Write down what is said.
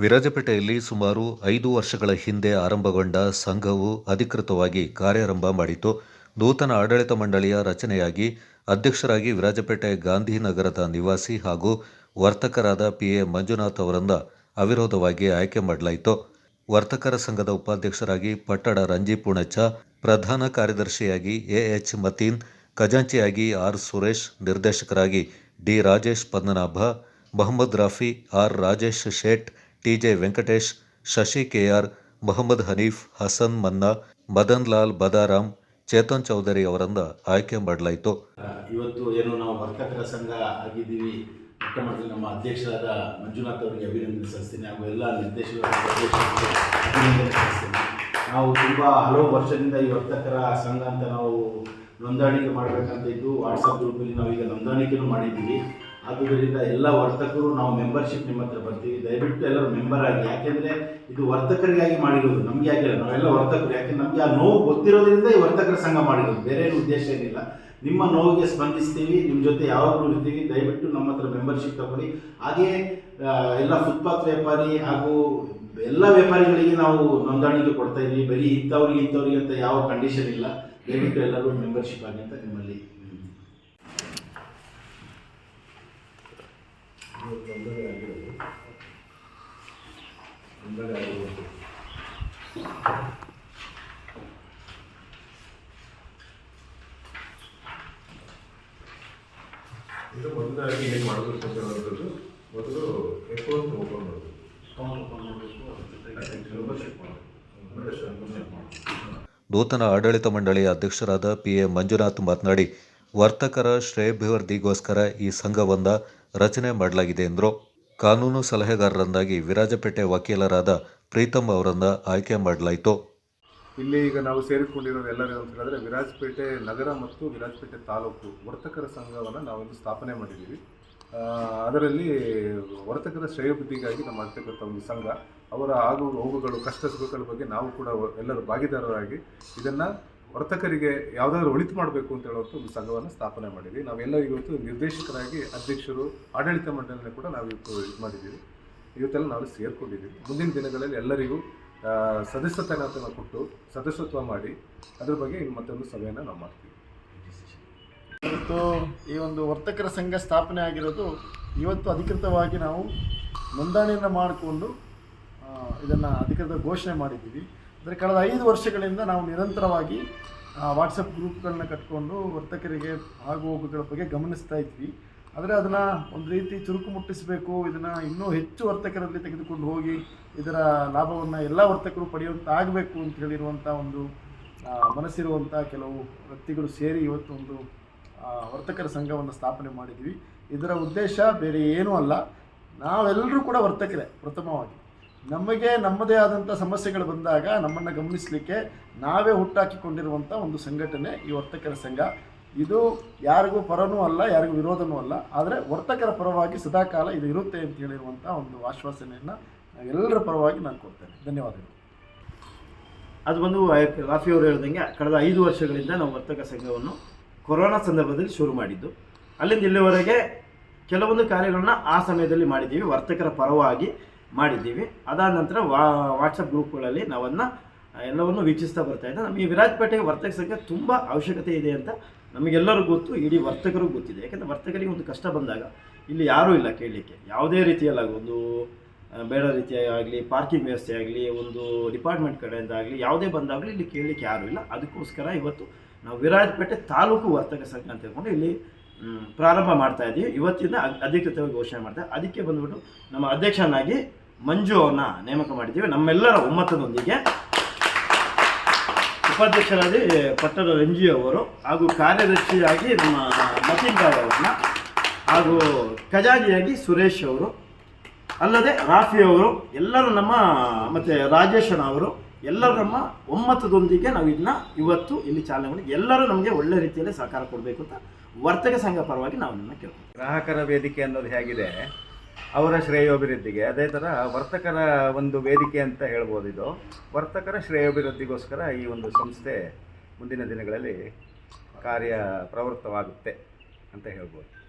ವಿರಾಜಪೇಟೆಯಲ್ಲಿ ಸುಮಾರು ಐದು ವರ್ಷಗಳ ಹಿಂದೆ ಆರಂಭಗೊಂಡ ಸಂಘವು ಅಧಿಕೃತವಾಗಿ ಕಾರ್ಯಾರಂಭ ಮಾಡಿತು. ನೂತನ ಆಡಳಿತ ಮಂಡಳಿಯ ರಚನೆಯಾಗಿ ಅಧ್ಯಕ್ಷರಾಗಿ ವಿರಾಜಪೇಟೆ ಗಾಂಧಿನಗರದ ನಿವಾಸಿ ಹಾಗೂ ವರ್ತಕರಾದ ಪಿ ಎ ಮಂಜುನಾಥ್ ಅವರನ್ನು ಅವಿರೋಧವಾಗಿ ಆಯ್ಕೆ ಮಾಡಲಾಯಿತು. ವರ್ತಕರ ಸಂಘದ ಉಪಾಧ್ಯಕ್ಷರಾಗಿ ಪಟ್ಟಡ ರಂಜಿ ಪುಣಚ ಪ್ರಧಾನ ಕಾರ್ಯದರ್ಶಿಯಾಗಿ ಎ ಎಚ್ ಮತೀನ್, ಖಜಾಂಚಿಯಾಗಿ ಆರ್ ಸುರೇಶ್, ನಿರ್ದೇಶಕರಾಗಿ D Rajesh Padmanabha, Mohammed Rafi, R Rajesh Shet T J Venkatesh, Shashi K R Mohammed Hanif, Hasan Manna, Madan Lal ಬದಾರಾಮ್ Chetan Chaudhary ಅವರನ್ನ ಆಯ್ಕೆ ಮಾಡಲಾಯಿತು. ಇವತ್ತು ಏನು ನಾವು ವರ್ತಕರ ಸಂಘ ಆಗಿದ್ದೀವಿ. ಮೊಟ್ಟ ನಮ್ಮ ಅಧ್ಯಕ್ಷರಾದ ಮಂಜುನಾಥ್ ಅವರಿಗೆ ಅಭಿನಂದನೆ ಸಲ್ಲಿಸ್ತೀನಿ. ಹಾಗೂ ಎಲ್ಲ ನಿರ್ದೇಶಕರ ಅಭಿನಂದನೆ ನಾವು ತುಂಬ ಹಲವು ವರ್ಷದಿಂದ ಈ ವರ್ತಕರ ಸಂಘ ಅಂತ ನಾವು ನೋಂದಣಿಗೆ ಮಾಡಬೇಕಂತ ಇದ್ದು ವಾಟ್ಸಪ್ ಗ್ರೂಪಲ್ಲಿ ನಾವೀಗ ನೋಂದಾಣಿಕೆನೂ ಮಾಡಿದ್ದೀವಿ. ಆದುದರಿಂದ ಎಲ್ಲ ವರ್ತಕರು ನಾವು ಮೆಂಬರ್ಶಿಪ್ ನಿಮ್ಮ ಹತ್ರ ಬರ್ತೀವಿ. ದಯವಿಟ್ಟು ಎಲ್ಲರೂ ಮೆಂಬರ್ ಆಗಿ ಯಾಕೆಂದರೆ ಇದು ವರ್ತಕರಿಗಾಗಿ ಮಾಡಿರೋದು. ನಮಗೆ ಆಗಿಲ್ಲ ನಾವೆಲ್ಲ ವರ್ತಕರು. ಯಾಕೆ? ನಮಗೆ ಆ ನೋವು ಗೊತ್ತಿರೋದ್ರಿಂದ ಈ ವರ್ತಕರ ಸಂಘ ಮಾಡಿರೋದು. ಬೇರೆ ಏನು ಉದ್ದೇಶ ಏನಿಲ್ಲ. ನಿಮ್ಮ ನೋವಿಗೆ ಸ್ಪಂದಿಸ್ತೀವಿ. ನಿಮ್ಮ ಜೊತೆ ಯಾವಾಗಲೂ ಇರ್ತೀವಿ. ದಯವಿಟ್ಟು ನಮ್ಮ ಹತ್ರ ಮೆಂಬರ್ಶಿಪ್ ತಗೊಳ್ಳಿ. ಹಾಗೆಯೇ ಎಲ್ಲ ಫುಟ್ಪಾತ್ ವ್ಯಾಪಾರಿ ಹಾಗೂ ಎಲ್ಲ ವ್ಯಾಪಾರಿಗಳಿಗೆ ನಾವು ನೋಂದಣಿಗೆ ಕೊಡ್ತಾ ಇದ್ದೀವಿ. ಬರೀ ಇಂಥವ್ರಿಗೆ ಇಂಥವ್ರಿಗೆ ಅಂತ ಯಾವ ಕಂಡೀಷನ್ ಇಲ್ಲ. ದಯವಿಟ್ಟು ಎಲ್ಲರೂ ಮೆಂಬರ್ಶಿಪ್ ಆಗಿ ಅಂತ ನಿಮ್ಮಲ್ಲಿ ವಿನಂತಿ. ಇದು ಮೊದಲಾಗಿ ಏನು ಹೇಳುವಂಥದ್ದು ಮೊದಲು ಅಕೌಂಟ್ ಓಪನ್ ಮಾಡಬೇಕು ನೂತನ ಆಡಳಿತ ಮಂಡಳಿಯ ಅಧ್ಯಕ್ಷರಾದ ಪಿಎ ಮಂಜುನಾಥ್ ಮಾತನಾಡಿ ವರ್ತಕರ ಶ್ರೇಯಭಿವೃದ್ಧಿಗೋಸ್ಕರ ಈ ಸಂಘವನ್ನ ರಚನೆ ಮಾಡಲಾಗಿದೆ ಎಂದರು. ಕಾನೂನು ಸಲಹೆಗಾರರನ್ನಾಗಿ ವಿರಾಜಪೇಟೆ ವಕೀಲರಾದ ಪ್ರೀತಮ್ ಅವರನ್ನು ಆಯ್ಕೆ ಮಾಡಲಾಯಿತು. ಇಲ್ಲಿ ಈಗ ನಾವು ಸೇರಿಕೊಂಡಿರೋ ಎಲ್ಲರೂ ಅಂತ ಹೇಳಿದ್ರೆ ವಿರಾಜಪೇಟೆ ನಗರ ಮತ್ತು ವಿರಾಜಪೇಟೆ ತಾಲೂಕು ವರ್ತಕರ ಸಂಘವನ್ನು ನಾವೊಂದು ಸ್ಥಾಪನೆ ಮಾಡಿದ್ದೀವಿ. ಅದರಲ್ಲಿ ವರ್ತಕರ ಶ್ರೇಯೋಭಿವೃದ್ಧಿಗಾಗಿ ನಮ್ಮ ಮಾಡ್ತಕ್ಕಂಥ ಒಂದು ಸಂಘ. ಅವರ ಆಗು ಹೋಗುಗಳು, ಕಷ್ಟ ಸುಖಗಳ ಬಗ್ಗೆ ನಾವು ಕೂಡ ಎಲ್ಲರೂ ಭಾಗಿದಾರರಾಗಿ ಇದನ್ನು ವರ್ತಕರಿಗೆ ಯಾವುದಾದ್ರೂ ಒಳಿತು ಮಾಡಬೇಕು ಅಂತ ಹೇಳುವಂಥ ಒಂದು ಸಂಘವನ್ನು ಸ್ಥಾಪನೆ ಮಾಡಿದ್ವಿ. ನಾವೆಲ್ಲ ಇವತ್ತು ನಿರ್ದೇಶಕರಾಗಿ ಅಧ್ಯಕ್ಷರು ಆಡಳಿತ ಮಂಡಳಿನ ಕೂಡ ನಾವು ಇವತ್ತು ಇದು ಮಾಡಿದ್ದೀವಿ. ಇವತ್ತೆಲ್ಲ ನಾವು ಸೇರಿಕೊಂಡಿದ್ದೀವಿ ಮುಂದಿನ ದಿನಗಳಲ್ಲಿ ಎಲ್ಲರಿಗೂ ಸದಸ್ಯತನ ಕೊಟ್ಟು ಸದಸ್ಯತ್ವ ಮಾಡಿ ಅದ್ರ ಬಗ್ಗೆ ಇನ್ನು ಮತ್ತೊಂದು ಸಭೆಯನ್ನು ನಾವು ಮಾಡ್ತೀವಿ. ಇವತ್ತು ಈ ಒಂದು ವರ್ತಕರ ಸಂಘ ಸ್ಥಾಪನೆ ಆಗಿರೋದು ಇವತ್ತು ಅಧಿಕೃತವಾಗಿ ನಾವು ನೋಂದಣಿಯನ್ನು ಮಾಡಿಕೊಂಡು ಇದನ್ನು ಅಧಿಕೃತ ಘೋಷಣೆ ಮಾಡಿದ್ದೀವಿ. ಅಂದರೆ ಕಳೆದ ಐದು ವರ್ಷಗಳಿಂದ ನಾವು ನಿರಂತರವಾಗಿ ವಾಟ್ಸಪ್ ಗ್ರೂಪ್ಗಳನ್ನ ಕಟ್ಕೊಂಡು ವರ್ತಕರಿಗೆ ಆಗು ಹೋಗುಗಳ ಬಗ್ಗೆ ಗಮನಿಸ್ತಾ ಇದ್ವಿ. ಆದರೆ ಅದನ್ನು ಒಂದು ರೀತಿ ಚುರುಕು ಮುಟ್ಟಿಸಬೇಕು, ಇದನ್ನು ಇನ್ನೂ ಹೆಚ್ಚು ವರ್ತಕರಲ್ಲಿ ತೆಗೆದುಕೊಂಡು ಹೋಗಿ ಇದರ ಲಾಭವನ್ನು ಎಲ್ಲ ವರ್ತಕರು ಪಡೆಯುವಂಥ ಆಗಬೇಕು ಅಂತ ಹೇಳಿರುವಂಥ ಒಂದು ಮನಸ್ಸಿರುವಂಥ ಕೆಲವು ವ್ಯಕ್ತಿಗಳು ಸೇರಿ ಇವತ್ತು ಒಂದು ವರ್ತಕರ ಸಂಘವನ್ನು ಸ್ಥಾಪನೆ ಮಾಡಿದ್ವಿ. ಇದರ ಉದ್ದೇಶ ಬೇರೆ ಏನೂ ಅಲ್ಲ. ನಾವೆಲ್ಲರೂ ಕೂಡ ವರ್ತಕರೇ ಪ್ರಥಮವಾಗಿ. ನಮಗೆ ನಮ್ಮದೇ ಆದಂಥ ಸಮಸ್ಯೆಗಳು ಬಂದಾಗ ನಮ್ಮನ್ನು ಗಮನಿಸಲಿಕ್ಕೆ ನಾವೇ ಹುಟ್ಟಾಕಿಕೊಂಡಿರುವಂಥ ಒಂದು ಸಂಘಟನೆ ಈ ವರ್ತಕರ ಸಂಘ. ಇದು ಯಾರಿಗೂ ಪರನೂ ಅಲ್ಲ, ಯಾರಿಗೂ ವಿರೋಧನೂ ಅಲ್ಲ. ಆದರೆ ವರ್ತಕರ ಪರವಾಗಿ ಸದಾಕಾಲ ಇದು ಇರುತ್ತೆ ಅಂತ ಹೇಳಿರುವಂಥ ಒಂದು ಆಶ್ವಾಸನೆಯನ್ನು ಎಲ್ಲರ ಪರವಾಗಿ ನಾನು ಕೊಡ್ತೇನೆ. ಧನ್ಯವಾದಗಳು. ಅದು ಬಂದು ರಾಫಿ ಅವರು ಹೇಳ್ದಂಗೆ ಕಳೆದ ಐದು ವರ್ಷಗಳಿಂದ ನಾವು ವರ್ತಕ ಸಂಘವನ್ನು ಕೊರೋನಾ ಸಂದರ್ಭದಲ್ಲಿ ಶುರು ಮಾಡಿದ್ದು. ಅಲ್ಲಿಂದ ಇಲ್ಲಿವರೆಗೆ ಕೆಲವೊಂದು ಕಾರ್ಯಗಳನ್ನ ಆ ಸಮಯದಲ್ಲಿ ಮಾಡಿದ್ದೀವಿ. ವರ್ತಕರ ಪರವಾಗಿ ಮಾಡಿದ್ದೀವಿ. ಅದಾದ ನಂತರ ವಾ ವಾಟ್ಸಪ್ ಗ್ರೂಪ್ಗಳಲ್ಲಿ ನಾವನ್ನ ಎಲ್ಲವನ್ನು ವೀಕ್ಷಿಸ್ತಾ ಬರ್ತಾ ಇದ್ದೆ. ನಮಗೆ ವಿರಾಜಪೇಟೆಗೆ ವರ್ತಕ ಸಂಘ ತುಂಬ ಅವಶ್ಯಕತೆ ಇದೆ ಅಂತ ನಮಗೆಲ್ಲರೂ ಗೊತ್ತು, ಇಡೀ ವರ್ತಕರು ಗೊತ್ತಿದೆ. ಯಾಕಂದರೆ ವರ್ತಕರಿಗೆ ಒಂದು ಕಷ್ಟ ಬಂದಾಗ ಇಲ್ಲಿ ಯಾರೂ ಇಲ್ಲ ಕೇಳಲಿಕ್ಕೆ. ಯಾವುದೇ ರೀತಿಯಲ್ಲ ಒಂದು ಬೇಡ ರೀತಿಯಾಗಲಿ ಪಾರ್ಕಿಂಗ್ ವ್ಯವಸ್ಥೆ ಆಗಲಿ, ಒಂದು ಡಿಪಾರ್ಟ್ಮೆಂಟ್ ಕಡೆಯಿಂದ ಆಗಲಿ, ಯಾವುದೇ ಬಂದಾಗಲಿ ಇಲ್ಲಿ ಕೇಳಲಿಕ್ಕೆ ಯಾರೂ ಇಲ್ಲ. ಅದಕ್ಕೋಸ್ಕರ ಇವತ್ತು ನಾವು ವಿರಾಜಪೇಟೆ ತಾಲೂಕು ವರ್ತಕ ಸಂಘ ಅಂತ ಹೇಳ್ಕೊಂಡು ಇಲ್ಲಿ ಪ್ರಾರಂಭ ಮಾಡ್ತಾ ಇದ್ದೀವಿ ಇವತ್ತಿಂದ ಅಧಿಕೃತವಾಗಿ ಘೋಷಣೆ ಮಾಡ್ತಾ ಅದಕ್ಕೆ ಬಂದ್ಬಿಟ್ಟು ನಮ್ಮ ಅಧ್ಯಕ್ಷನಾಗಿ ಮಂಜು ಅವ್ರನ್ನ ನೇಮಕ ಮಾಡಿದ್ದೀವಿ. ನಮ್ಮೆಲ್ಲರ ಒಮ್ಮತದೊಂದಿಗೆ ಉಪಾಧ್ಯಕ್ಷರಾಗಿ ಪಟ್ಟದ ರಂಜಿ ಅವರು ಹಾಗೂ ಕಾರ್ಯದರ್ಶಿಯಾಗಿ ನಮ್ಮ ಮತೀನ್ ರಾವ್ ಅವ್ರನ್ನ ಹಾಗೂ ಖಜಾನಿಯಾಗಿ ಸುರೇಶ್ ಅವರು, ಅಲ್ಲದೆ ರಾಫಿ ಅವರು, ಎಲ್ಲರೂ ನಮ್ಮ ಮತ್ತು ರಾಜೇಶನ ಅವರು, ಎಲ್ಲರೂ ನಮ್ಮ ಒಮ್ಮತದೊಂದಿಗೆ ನಾವು ಇದನ್ನ ಇವತ್ತು ಇಲ್ಲಿ ಚಾಲನೆ ಮಾಡಿ ಎಲ್ಲರೂ ನಮಗೆ ಒಳ್ಳೆ ರೀತಿಯಲ್ಲಿ ಸಹಕಾರ ಕೊಡಬೇಕು ಅಂತ ವರ್ತಕ ಸಂಘ ಪರವಾಗಿ ನಾವು ನಿಮ್ಮನ್ನು ಕೇಳ್ತೀವಿ ಗ್ರಾಹಕರ ವೇದಿಕೆ ಅನ್ನೋದು ಹೇಗಿದೆ? ಅವರ ಶ್ರೇಯೋಭಿವೃದ್ಧಿಗೆ. ಅದೇ ಥರ ವರ್ತಕರ ಒಂದು ವೇದಿಕೆ ಅಂತ ಹೇಳ್ಬೋದು ಇದು. ವರ್ತಕರ ಶ್ರೇಯೋಭಿವೃದ್ಧಿಗೋಸ್ಕರ ಈ ಒಂದು ಸಂಸ್ಥೆ ಮುಂದಿನ ದಿನಗಳಲ್ಲಿ ಕಾರ್ಯ ಪ್ರವೃತ್ತವಾಗುತ್ತೆ ಅಂತ ಹೇಳ್ಬೋದು.